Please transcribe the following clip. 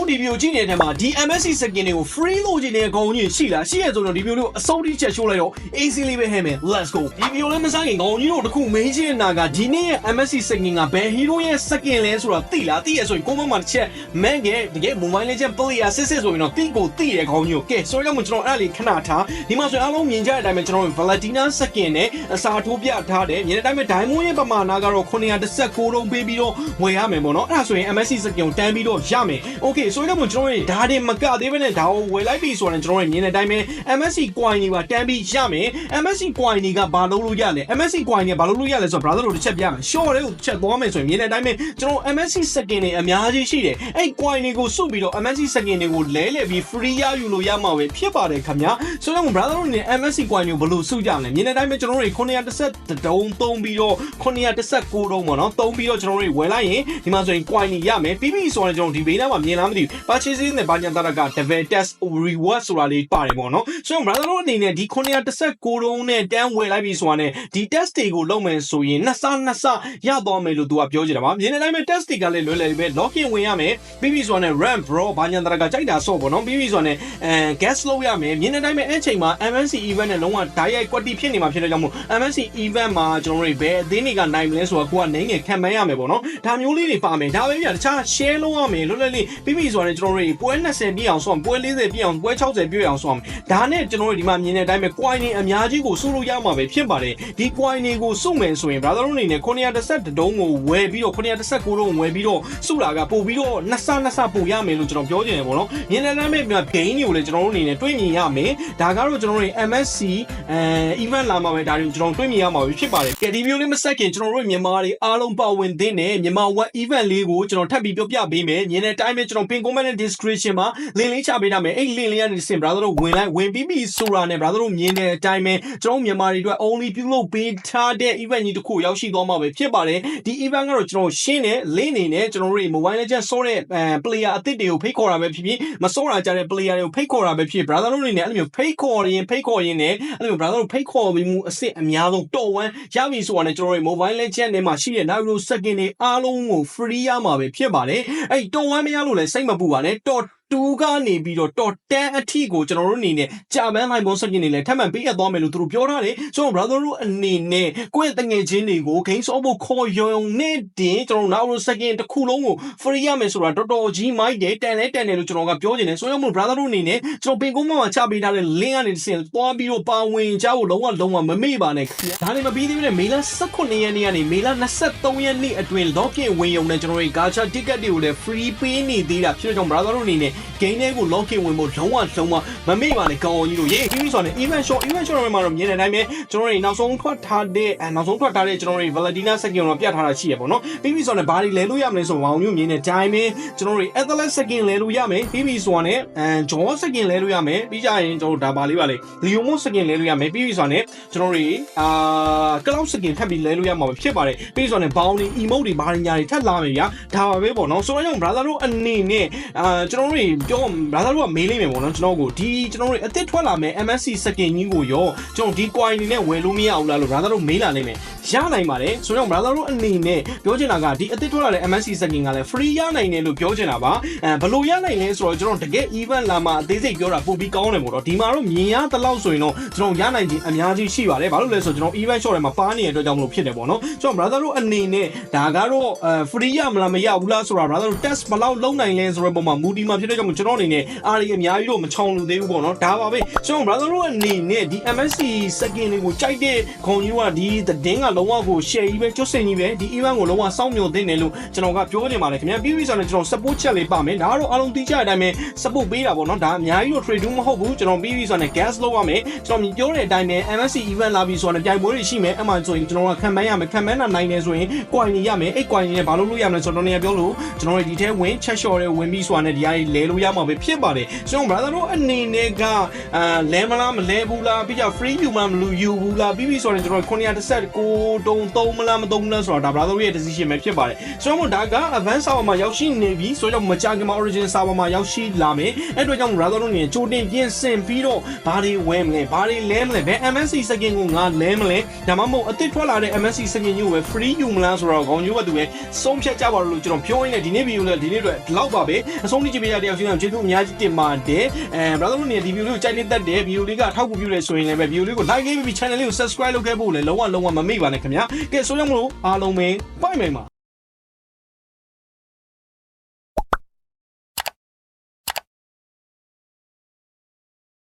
အခုဒီဗီဒီယိုကြည့်နေတဲ့ထဲမှာဒီ MSC skin တွေကို free လို့ခြင်းတဲ့အကောင်ကြီးရှိလားရှိရဆိုတော့ဒီဗီဒီယိုလေးကိုအဆုံးထိချက်ရှိုးလိုက်တော့ easy လေးပဲဟဲ့မယ် let's go ဒီဗီဒီယိုလေးမစားခင်ကောင်ကြီးတို့တခုမင်းချင်းနာကဒီနေ့ရဲ့ MSC skin ကဘယ် hero ရဲ့ skin လဲဆိုတာသိလားသိရဆိုရင်ကိုမမတစ်ချက် man ကတကယ် mobile legend player စစ်စစ်ဆိုရင်တော့တိကိုသိတဲ့ကောင်ကြီးကိုကဲဆိုတော့ကျွန်တော်အဲ့ဒါလေးခဏထားဒီမှာဆိုရင်အားလုံးမြင်ကြတဲ့အတိုင်းပဲကျွန်တော် Valentina skin နဲ့အစာထိုးပြထားတယ်မြင်တဲ့အတိုင်းပဲ diamond ရဲ့ပမာဏကတော့916လုံးပေးပြီးတော့ဝယ်ရမယ်ပေါ့နော်အဲ့ဒါဆိုရင် MSC skin ကိုတန်းပြီးတော့ရမယ် okay ဆိုတော့ကျွန်တော်တို့ဒါတွေမကသေးဘဲနဲ့ဒါကိုဝယ်လိုက်ပြီဆိုရင်ကျွန်တော်တို့မြင်တဲ့အတိုင်းပဲ MSC coin တွေပါတန်းပြီးရမယ် MSC coin တွေကဘာလုပ်လို့ရလဲ MSC coin တွေဘာလုပ်လို့ရလဲဆိုတော့ brother တို့တစ်ချက်ပြမယ် short လေးကိုချက်သွားမယ်ဆိုရင်မြင်တဲ့အတိုင်းပဲကျွန်တော် MSC skin တွေအများကြီးရှိတယ်အဲ့ coin တွေကိုစုပြီးတော့ MSC skin တွေကိုလဲလဲပြီး free ရယူလို့ရမှာပဲဖြစ်ပါတယ်ခင်ဗျာဆိုတော့ brother တို့နေ MSC coin တွေကိုဘယ်လိုစုကြမလဲမြင်တဲ့အတိုင်းပဲကျွန်တော်တို့930တုံးသုံးပြီးတော့919တုံးပေါ့နော်သုံးပြီးတော့ကျွန်တော်တို့ဝယ်လိုက်ရင်ဒီမှာဆိုရင် coin တွေရမယ်ပြီးပြီဆိုတော့ကျွန်တော်ဒီဘေးနားမှာမြင်လားမသိဘူး purchasing နဲ့ဘာညာတရက level test reward ဆိုတာလေးပါတယ်ပေါ့နော်ဆိုတော့ brother တို့အနေနဲ့ဒီ919တုံးနဲ့တန်းဝယ်လိုက်ပြီဆိုတာနဲ့ဒီ test တွေကိုလုပ်မယ်ဆိုရင်နှစ်ဆနှစ်ဆရသွားမယ်လို့သူကပြောကြတယ်ပါမြင်တဲ့အတိုင်းပဲ test တွေကလည်းလွယ်လွယ်ပဲ login ဝင်ရမယ်ပြီးပြီဆိုတာနဲ့ RAM bro ဘာညာတရကကြိုက်တာဆော့ပေါ့နော်ပြီးပြီဆိုတာနဲ့အဲ gas လုပ်ရမယ်မြင်တဲ့အတိုင်းပဲအဲ့ချိန်မှာ MNC event နဲ့လုံးဝ direct quality ဖြစ်နေမှာဖြစ်တဲ့ကြောင့်မို့ MNC event မှာကျွန်တော်တို့ဘယ်အသင်းတွေကနိုင်မလဲဆိုတာကိုကနိုင်ငယ်ခံမှန်းရမယ်ပေါ့နော်ဒါမျိုးလေးတွေပါမယ်ဒါပဲပြတခြား share လုပ်ရမယ်လွတ်လပ်လေးပြီးပြီဆိုတာနဲ့ကျွန်တော်တို့ပွဲ20ပြည့်အောင်ဆော့ပွဲ40ပြည့်အောင်ပွဲ60ပြည့်အောင်ဆော့မယ်ဒါနဲ့ကျွန်တော်တို့ဒီမှာမြင်တဲ့အတိုင်းပဲ coin တွေအများကြီးကိုစုလို့ရမှာပဲဖြစ်ပါတယ်ဒီ coin တွေကိုစုမယ်ဆိုရင် brother တို့အနေနဲ့930တုံးကိုဝယ်ပြီးတော့919တုံးဝယ်ပြီးတော့စုလာကပို့ပြီးတော့နှစ်ဆနှစ်ဆပို့ရမယ်လို့ကျွန်တော်ပြောချင်တယ်ပေါ့နော်မြင်တဲ့အတိုင်းပဲ gain တွေကိုလည်းကျွန်တော်တို့အနေနဲ့တွေးမြင်ရမယ်ဒါကတော့ကျွန်တော်တို့ MSC အဲ event လာမှာပဲဒါတွေကိုကျွန်တော်တွေးမြင်ရမှာပဲဖြစ်ပါတယ်ကဲဒီမျိုးလေးမဆက်ခင်ကျွန်တော်တို့မြန်မာတွေအားလုံးပါဝင်သင့်တဲ့မြန်မာ web event လေးကိုကျွန်တော်ထပ်ပြီးပြောပြပေးမယ်မြင်တဲ့အတိုင်းပဲကျွန်တော် pin comment နဲ့ description မှာ link လေးချပေးထားမယ်အဲ့ link လေးကနေစင် brother တို့ဝင်လိုက်ဝင်ပြီးပြီဆိုတာနဲ့ brother တို့မြင်တဲ့အတိုင်းပဲကျွန်တော်မြန်မာတွေအတွက် only ပြုလုပ်ပေးထားတဲ့ event ကြီးတစ်ခုရောက်ရှိသွားမှာပဲဖြစ်ပါတယ်ဒီ event ကတော့ကျွန်တော်ရှင်းတယ် link နေနဲ့ကျွန်တော်တို့ mobile legend ဆော့တဲ့ player အသစ်တွေကိုဖိတ်ခေါ်တာပဲဖြစ်ဖြစ်မဆော့တာကြတဲ့ player တွေကိုဖိတ်ခေါ်တာပဲဖြစ် brother တို့အနေနဲ့အဲ့လိုမျိုးဖိတ်ခေါ်ရင်ဖိတ်ခေါ်ရင်လည်းအဲ့လိုမျိုး brother တို့ဖိတ်ခေါ်ပြီးမှုအစ်စ်အများဆုံးတော်ဝမ်းရပြီဆိုတာနဲ့ကျွန်တော်တို့ mobile legend ထဲမှာရှိတဲ့နောက်လို second တွေအားလုံးကို free ရမှာပဲဖြစ်ပါတယ်အဲ့တော်ဝမ်းမရလို့လည်းစိတ်မပူပါနဲ့တော် တူကနေပြီးတော့တော်တန်းအထီကိုကျွန်တော်တို့အနေနဲ့ကြာပန်းလိုက်ပုံစံကြီးနေလဲထပ်မံပေးအပ်သွားမယ်လို့သူတို့ပြောထားတယ်ဆိုတော့ brother တို့အနေနဲ့ကိုယ့်ရဲ့တငယ်ချင်းတွေကို game ဆော့ဖို့ခေါ်ရုံနဲ့တင်ကျွန်တော်နောက်လို့ second တစ်ခုလုံးကို free ရမယ်ဆိုတာတော်တော်ကြီးမိုက်တယ်တန်လဲတန်တယ်လို့ကျွန်တော်ကပြောချင်တယ်ဆိုတော့မို့ brother တို့အနေနဲ့ကျွန်တော်ပင်ကုန်းမှာချပေးထားတဲ့ link ကနေတစ်ဆင့်သွားပြီးတော့ပါဝင်ကြဖို့လုံးဝလုံးဝမမေ့ပါနဲ့ခင်ဗျာဒါလည်းမပြီးသေးဘူးလေမေလ18ရက်နေ့ကနေမေလ23ရက်နေ့အတွင်း login ဝင်ရုံနဲ့ကျွန်တော်တို့ gacha ticket တွေကိုလည်း free ပေးနေသေးတာဖြစ်တော့ brother တို့အနေနဲ့ game တွေကို login ဝင်ဖို့လုံးဝလုံးဝမမေ့ပါနဲ့ကောင်းအောင်ကြီးတို့ရေးပြီးဆိုရင် event short event short မှာတော့မြင်တဲ့အတိုင်းပဲကျွန်တော်တို့နောက်ဆုံးထွက်ထားတဲ့အဲနောက်ဆုံးထွက်ထားတဲ့ကျွန်တော်တို့ Valentina second တော့ပြတ်ထားတာရှိရပေါ့နော်ပြီးပြီဆိုရင်ဘာတွေလဲလို့ရမလဲဆိုတော့ဘောင်မျိုးမြင်တဲ့အတိုင်းပဲကျွန်တော်တို့ athlete second လဲလို့ရမယ်ပြီးပြီဆိုရင်အဲ jaw second လဲလို့ရမယ်ပြီးကြရင်ကျွန်တော်တို့ဒါပါလေးပါလေ leo mo second လဲလို့ရမယ်ပြီးပြီဆိုရင်ကျွန်တော်တို့အာ cloud second ထပ်ပြီးလဲလို့ရမှာဖြစ်ပါတယ်ပြီးဆိုရင်ဘောင်တွေ emote တွေဘာတွေညာတွေထပ်လာမယ်ဗျာဒါပါပဲပေါ့နော်ဆိုတော့ကြောင့် brother တို့အနေနဲ့အာကျွန်တော်တို့ပြော brother တို့ကမေးလိမ့်မယ်ပေါ့နော်ကျွန်တော်ကိုဒီကျွန်တော်တို့အစ်စ်ထွက်လာမယ် MSC second ကြီးကိုရောကျွန်တော်ဒီ coin အနေနဲ့ဝယ်လို့မရဘူးလားလို့ brother တို့မေးလာလိမ့်မယ်ရနိုင်ပါတယ်ဆိုတော့ brother တို့အနေနဲ့ပြောချင်တာကဒီအစ်စ်ထွက်လာတဲ့ MSC second ကလည်း free ရနိုင်တယ်လို့ပြောချင်တာပါအဲဘလို့ရနိုင်လဲဆိုတော့ကျွန်တော်တကယ် event လာမှာအသေးစိတ်ပြောတာပိုပြီးကောင်းတယ်ပေါ့တော့ဒီမှာတော့မြင်ရတဲ့လောက်ဆိုရင်တော့ကျွန်တော်ရနိုင်ခြင်းအများကြီးရှိပါတယ်ဘာလို့လဲဆိုတော့ကျွန်တော် event short ထဲမှာပါနေတဲ့အတွက်ကြောင့်မလို့ဖြစ်တယ်ပေါ့နော်ကျွန်တော် brother တို့အနေနဲ့ဒါကတော့အဲ free ရမလားမရဘူးလားဆိုတာ brother တို့ test ဘယ်လောက်လုံးနိုင်လဲဆိုတဲ့ပုံမှာ moody မှာဖြစ်တဲ့ကြောင့်ကျွန်တော်အနေနဲ့အားရအများကြီးတော့မချောင်လို့သေးဘူးပေါ့နော်ဒါပါပဲကျွန်တော် brother တို့အနေနဲ့ဒီ MSC second တွေကိုကြိုက်တဲ့ခေါင်းကြီးကဒီသတင်းကလုံးဝကို share ကြီးပဲကျွတ်စင်ကြီးပဲဒီ event ကိုလုံးဝစောင့်မျှော်သင့်တယ်လို့ကျွန်တော်ကပြောနေပါတယ်ခင်ဗျာပြီးပြီဆိုတော့ကျွန်တော် support ချက်လေးပါမယ်ဒါကတော့အားလုံးသိကြတဲ့အတိုင်းပဲ support ပေးတာပေါ့နော်ဒါအများကြီးတော့ trade မဟုတ်ဘူးကျွန်တော်ပြီးပြီဆိုတော့ gas လောက်ရမယ်ကျွန်တော်ပြောတဲ့အတိုင်းပဲ MSC event လာပြီဆိုတော့ပြိုင်ပွဲတွေရှိမယ်အမှဆိုရင်ကျွန်တော်ကခံမှန်းရမယ်ခံမှန်းတာနိုင်တယ်ဆိုရင် coin တွေရမယ်အဲ့ coin တွေနဲ့ဘာလို့လို့ရမလဲဆိုတော့နေပြောလို့ကျွန်တော်ဒီထဲဝင် check short တွေဝင်ပြီးဆိုတာနဲ့ဒီအရာတွေလဲလို့ရမှာပဲဖြစ်ပါတယ်ကျွန်တော် brother တို့အနေနဲ့ကအာလဲမလားမလဲဘူးလားပြီးကြ free ယူမမလို့ယူဘူးလားပြီးပြီဆိုရင်ကျွန်တော်916တုံသုံးမလားမသုံးဘူးလားဆိုတာဒါ brother ရဲ့ decision ပဲဖြစ်ပါတယ်ဆိုတော့ဒါက advanced server မှာရောက်ရှိနေပြီဆိုတော့မကြာခင်မှာ origin server မှာရောက်ရှိလာမယ်အဲ့အတွက်ကြောင့် brother တို့နေကြိုတင်ပြင်ဆင်ပြီးတော့ဘာတွေဝယ်မလဲဘာတွေလဲမလဲဘယ် MSC skin ကိုငါလဲမလဲဒါမှမဟုတ်အသစ်ထွက်လာတဲ့ MSC skin ကြီးကိုပဲ free ယူမလားဆိုတော့ခေါင်းကျိုးကသူပဲဆုံးဖြတ်ကြပါလို့ကျွန်တော်ပြောရင်းနဲ့ဒီနေ့ video လေးဒီနေ့အတွက်ဒီလောက်ပါပဲအဆုံးထိကြည့်ပေးရတဲ့အောင်ရှင်းအောင်ကျေးဇူးအများကြီးတင်ပါတယ်အဲ brother တို့နေဒီ video လေးကိုကြိုက်နေတတ်တယ် video လေးကအထောက်အကူပြုတယ်ဆိုရင်လည်းပဲ video လေးကို like လေးပြီး channel လေးကို subscribe လုပ်ခဲ့ဖို့လည်းလုံးဝလုံးဝမမေ့ပါနဲ့ခင်ဗျာကဲဆိုရမလို့အားလုံးပဲပိုင်မိန်ပါ